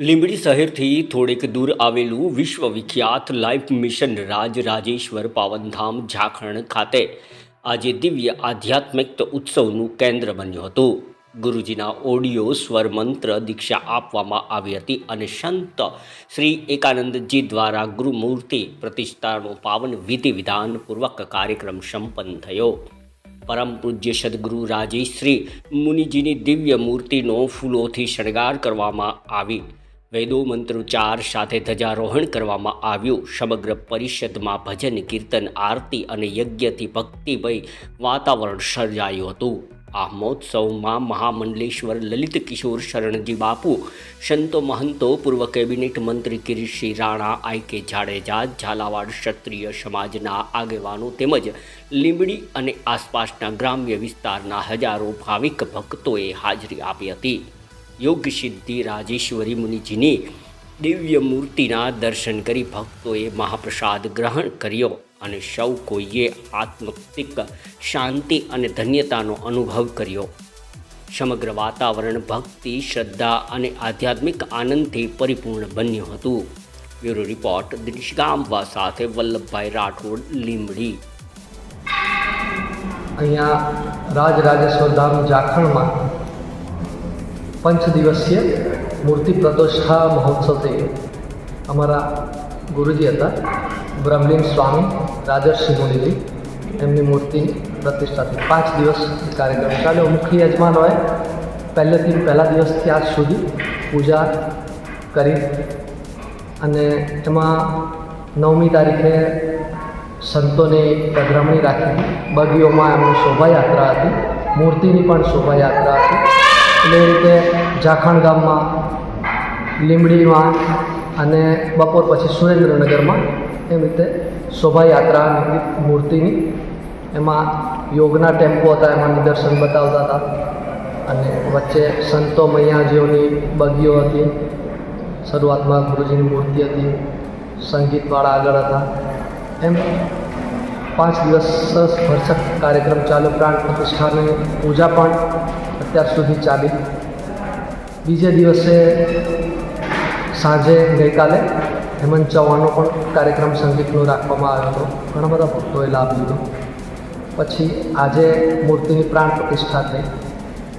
લીંબડી શહેરથી થોડેક દૂર આવેલું વિશ્વવિખ્યાત લાઈફ મિશન રાજરાજેશ્વર પાવનધામ ઝાખણ ખાતે આજે દિવ્ય આધ્યાત્મિક ઉત્સવનું કેન્દ્ર બન્યું હતું. ગુરુજીના ઓડિયો સ્વર મંત્ર દીક્ષા આપવામાં આવી હતી અને સંત શ્રી એકાનંદજી દ્વારા ગુરુમૂર્તિ પ્રતિષ્ઠાનો પાવન વિધિ વિધાનપૂર્વક કાર્યક્રમ સંપન્ન થયો. પરમ પૂજ્ય સદગુરુ રાજેશ્રી મુનિજીની દિવ્ય મૂર્તિનો ફૂલોથી શણગાર કરવામાં આવી. વેદો મંત્રોચ્ચાર સાથે ધ્વજારોહણ કરવામાં આવ્યું. સમગ્ર પરિષદમાં ભજન, કીર્તન, આરતી અને યજ્ઞથી ભક્તિભય વાતાવરણ સર્જાયું હતું. આ મહોત્સવમાં મહામંડલેશ્વર, લલિત કિશોર, શરણજી બાપુ, સંતો મહંતો, પૂર્વ કેબિનેટ મંત્રી કિરીટસિંહ રાણા, આઈ કે જાડેજા, ઝાલાવાડ ક્ષત્રિય સમાજના આગેવાનો તેમજ લીંબડી અને આસપાસના ગ્રામ્ય વિસ્તારના હજારો ભાવિક ભક્તોએ હાજરી આપી હતી. યોગ સિદ્ધિ રાજેશ્વરી મુનિજીની દિવ્ય મૂર્તિના દર્શન કરી ભક્તોએ મહાપ્રસાદ ગ્રહણ કર્યો અને સૌ કોઈએ આત્મતિક શાંતિ અને ધન્યતાનો અનુભવ કર્યો. સમગ્ર વાતાવરણ ભક્તિ, શ્રદ્ધા અને આધ્યાત્મિક આનંદથી પરિપૂર્ણ બન્યું હતું. બ્યુરો રિપોર્ટ, દિનેશ ગામવા સાથે વલ્લભભાઈ રાઠોડ, લીંબડી. અહીંયા રાજરાજેશ્વર ધામ જાખણમાં પંચ દિવસીય મૂર્તિ પ્રતિષ્ઠા મહોત્સવથી અમારા ગુરુજી હતા બ્રહ્મલીન સ્વામી રાજર્ષિ મુનિજી એમની મૂર્તિ પ્રતિષ્ઠા થઈ પાંચ દિવસ કાર્યક્રમ ચાલ્યો મુખ્ય યજમાન હોય પહેલેથી પહેલા દિવસથી આજ સુધી પૂજા કરી અને એમાં નવમી તારીખે સંતોને પધરામણી રાખી બગીઓમાં એમની શોભાયાત્રા હતી મૂર્તિની પણ શોભાયાત્રા હતી એટલે એ રીતે જાખણ ગામમાં, લીંબડીમાં અને બપોર પછી સુરેન્દ્રનગરમાં એમ રીતે શોભાયાત્રા મૂર્તિની એમાં યોગના ટેમ્પો હતા, એમાં નિદર્શન બતાવતા હતા અને વચ્ચે સંતો મૈયાજીઓની બગીઓ હતી, શરૂઆતમાં ગુરુજીની મૂર્તિ હતી, સંગીતવાળા આગળ હતા. એમ પાંચ દિવસ ભરસક કાર્યક્રમ ચાલુ, પ્રાણ પ્રતિષ્ઠાની પૂજા પણ અત્યાર સુધી ચાલી. બીજે દિવસે સાંજે ગઈકાલે હેમંત ચૌહાણનો પણ કાર્યક્રમ સંગીતનો રાખવામાં આવ્યો હતો. ઘણા બધા ભક્તોએ લાભ લીધો. પછી આજે મૂર્તિની પ્રાણ પ્રતિષ્ઠા થઈ.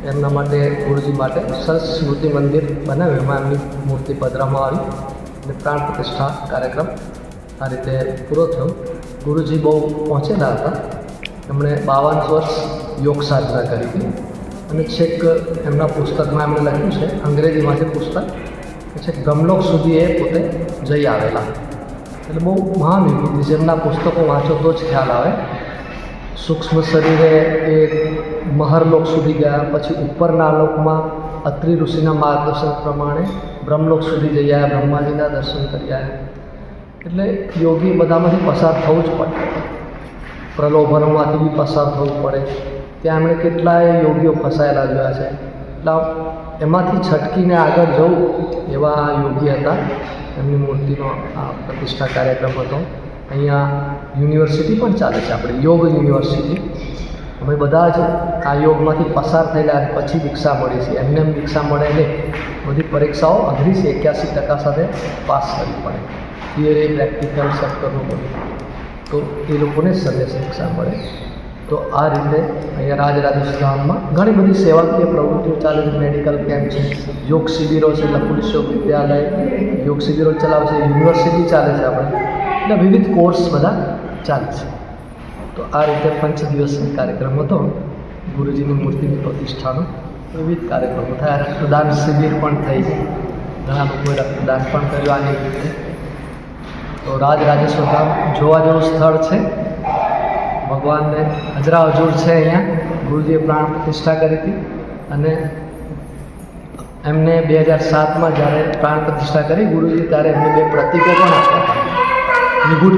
એમના માટે ગુરુજી માટે સરસ સ્મૃતિ મંદિર બનાવ્યું એમાં એમની મૂર્તિ પધરામાં આવી અને પ્રાણ પ્રતિષ્ઠા કાર્યક્રમ આ રીતે પૂરો થયો. ગુરુજી બહુ પહોંચેલા હતા. એમણે બાવન વર્ષ યોગ સાધના કરી હતી. અને છેક એમના પુસ્તકમાં એમણે લખ્યું છે અંગ્રેજીમાં જે પુસ્તક છેક ગમલોક સુધી એ પોતે જઈ આવેલા. એટલે બહુ મહાન છે પુસ્તકો વાંચો તો જ ખ્યાલ આવે. સૂક્ષ્મ શરીરે એ મહરલોક સુધી ગયા, પછી ઉપરના લોકમાં અત્રિ ઋષિના માર્ગદર્શન પ્રમાણે બ્રહ્મલોક સુધી જઈ આવ્યા બ્રહ્માજીના દર્શન કરી આવ્યા એટલે યોગી બધામાંથી પસાર થવું જ પડે. પ્રલોભનોમાંથી બી પસાર થવું પડે. ત્યાં એમણે કેટલાય યોગીઓ ફસાયેલા જોયા છે. એટલે એમાંથી છટકીને આગળ જવું એવા યોગી હતા. એમની મૂર્તિનો આ પ્રતિષ્ઠા કાર્યક્રમ હતો. અહીંયા યુનિવર્સિટી પણ ચાલે છે આપણે, યોગ યુનિવર્સિટી. અમે બધા જ આ યોગમાંથી પસાર થયેલા પછી દીક્ષા મળી છે. એમને એમ દીક્ષા મળે એટલે બધી પરીક્ષાઓ અઘરી એક્યાસી ટકા સાથે પાસ કરવી પડે. થિયરી પ્રેક્ટિકલ સેક્ટરનું પડે તો એ લોકોને સર્વે શિક્ષા મળે. તો આ રીતે અહીંયા રાજરાજસ્થાનમાં ઘણી બધી સેવાકીય પ્રવૃત્તિઓ ચાલે છે. મેડિકલ કેમ્પ છે, યોગ શિબિરો છે લખુ વિશ્વવિદ્યાલય યોગ શિબિરો ચલાવે છે, યુનિવર્સિટી ચાલે છે આપણે. એટલે વિવિધ કોર્સ બધા ચાલે છે. તો આ રીતે પંચ દિવસનો કાર્યક્રમ હતો ગુરુજીની મૂર્તિની પ્રતિષ્ઠાનો વિવિધ કાર્યક્રમો થયા. રક્તદાન શિબિર પણ થઈ છે ઘણા લોકોએ રક્તદાન પણ કર્યું આની રીતે. તો રાજ રાજેશ્વર ધામ જોવા જેવું સ્થળ છે. ભગવાનને હજરા હજૂર છે અહીંયા. ગુરુજીએ પ્રાણ પ્રતિષ્ઠા કરી હતી. અને એમને બે હજાર સાતમાં જ્યારે પ્રાણ પ્રતિષ્ઠા કરી, ગુરુજી ત્યારે એમને બે પ્રતિકો પણ આપ્યા હતા.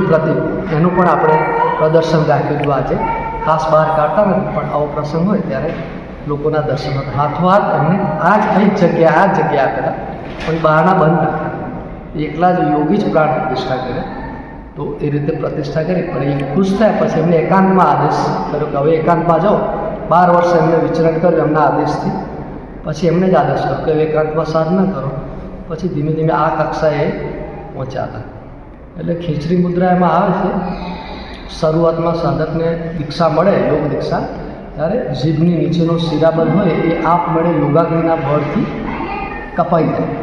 પ્રતિક. એનું પણ આપણે પ્રદર્શન રાખ્યું હતું આજે. ખાસ બહાર કાઢતા નથી, પણ આવો પ્રસંગ હોય ત્યારે લોકોના દર્શન હતા. હાથોહાથ એમને આ જ અહીં જગ્યા, આ જગ્યા આપેલા પણ બહારના બંધ એકલા જ યોગી જ પ્રાણ પ્રતિષ્ઠા કરે તો એ રીતે પ્રતિષ્ઠા કરી પણ એ ખુશ થયા પછી એમને એકાંતમાં આદેશ કર્યો કે હવે એકાંતમાં જાઓ. બાર વર્ષ એમને વિચરણ કર્યું એમના આદેશથી. પછી એમને જ આદેશ કર્યો કે એકાંતમાં સાધના કરો. પછી ધીમે ધીમે આ કક્ષાએ પહોંચ્યા એટલે ખીચડી મુદ્રા એમાં આવે છે. શરૂઆતમાં સાધકને દીક્ષા મળે, યોગ દીક્ષા. ત્યારે જીભની નીચેનો શિરાબંધ હોય એ આપમેળે યોગાગ્નિના બળથી કપાઈ જાય.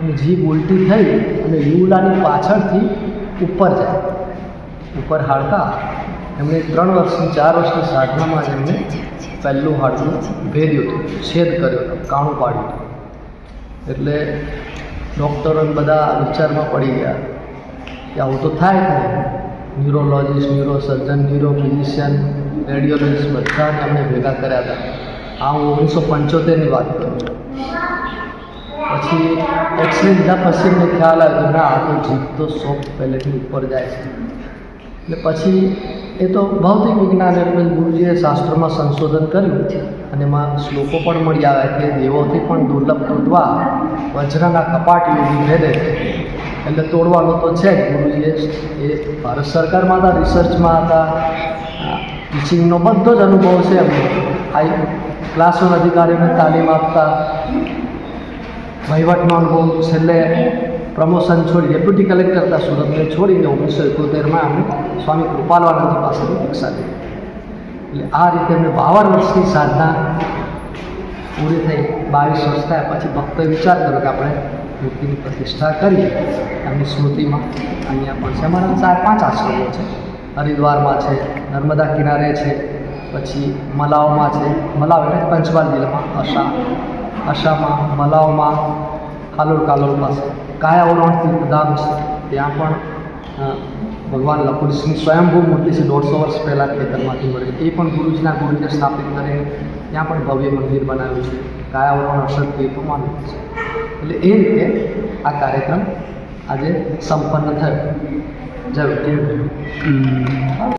અને જીભ ઉલટી થઈ અને યુલાની પાછળથી ઉપર જાય. ઉપર હાડકા. એમણે ત્રણ વર્ષની ચાર વર્ષની સાધનામાં જ એમણે પહેલું હાડકું ભેદ્યું હતું. છેદ કર્યો હતો, કાણું પાડ્યું હતું. એટલે ડૉક્ટરો બધા વિચારમાં પડી ગયા કે આવું તો થાય જ નહીં. Neurologist neurosurgeon neuro physician radiologist બધાને અમને ભેગા કર્યા હતા. આ હું ઓગણીસો પંચોતેરની વાત કરું પછી એક્સરે લીધા પછી અમને ખ્યાલ આવ્યો ના, આ તો જીભ તો શોખ પહેલેથી ઉપર જાય છે. એટલે પછી એ તો ભૌતિક વિજ્ઞાન એટલે ગુરુજીએ શાસ્ત્રોમાં સંશોધન કર્યું અને એમાં શ્લોકો પણ મળી આવે કે દેવોથી પણ દુર્લભ તૂટવા વજ્રના કપાટ યોગી ભેદે એટલે તોડવાનો તો છે જ. ગુરુજીએ એ ભારત સરકારમાં હતા, રિસર્ચમાં હતા. ટીચિંગનો બધો જ અનુભવ છે એમનો. આ ક્લાસ વન અધિકારીઓને તાલીમ આપતા. વહીવટનો અનુભવ છેલ્લે પ્રમોશન છોડી ડેપ્યુટી કલેક્ટર હતા સુરતને છોડીને ઓગણીસો એકોતેરમાં અમે સ્વામી કૃપાલવાનંદ પાસેથી દીક્ષા લીધી. એટલે આ રીતે અમે બાવન વર્ષની સાધના પૂરી થઈ. બાવીસ વર્ષ થયા પછી ભક્તોએ વિચાર કર્યો કે આપણે મૂર્તિની પ્રતિષ્ઠા કરી એમની સ્મૃતિમાં અહીંયા પણ છે. અમારા ચાર પાંચ આશ્રમો છે. હરિદ્વારમાં છે, નર્મદા કિનારે છે, પછી મલાવમાં છે. મલાવ એટલે પંચમહાલ જિલ્લામાં અશા અશામાં મલાવમાં હાલોલ કાલોલ પાસે ઓરણથી તીર્થધામ છે ત્યાં પણ ભગવાન લકુશની સ્વયંભૂ મૂર્તિ છે, દોઢસો વર્ષ પહેલાં ખેતરમાંથી મળી. એ પણ ગુરુજીના ગુરુજીએ સ્થાપિત કરીને ત્યાં પણ ભવ્ય મંદિર બનાવ્યું છે. કાયાવરણ અસર તીર્થોમાં છે. એટલે એ રીતે આ કાર્યક્રમ આજે સંપન્ન થયો. જય